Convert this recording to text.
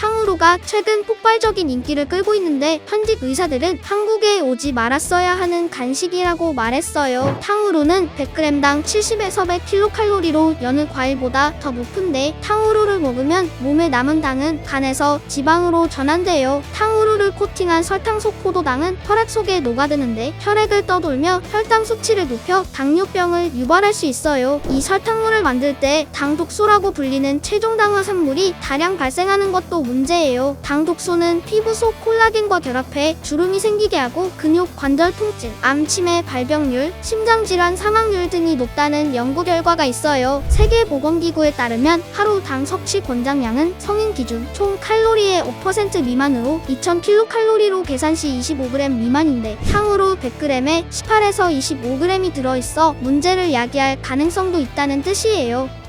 탕후루가 최근 폭발적인 인기를 끌고 있는데 현직 의사들은 한국에 오지 말았어야 하는 간식이라고 말했어요. 탕후루는 100g당 70에서 100kcal로 여느 과일보다 더 높은데 탕후루를 먹으면 몸에 남은 당은 간에서 지방으로 전환돼요. 탕 후루를 코팅한 설탕 속 포도당은 혈액 속에 녹아드는데 혈액을 떠돌며 혈당 수치를 높여 당뇨병을 유발할 수 있어요. 이 설탕물을 만들 때 당독소라고 불리는 최종당 화 산물이 다량 발생하는 것도 문제예요. 당독소는 피부 속 콜라겐과 결합해 주름이 생기게 하고 근육 관절 통증, 암 치매 발병률, 심장 질환 사망률 등이 높다는 연구 결과가 있어요. 세계보건기구에 따르면 하루 당 섭취 권장량은 성인 기준 총 칼로리의 5% 미만으로 2000kcal 로 계산 시 25g 미만인데 탕후루 100g에 18에서 25g이 들어있어 문제를 야기할 가능성도 있다는 뜻이에요.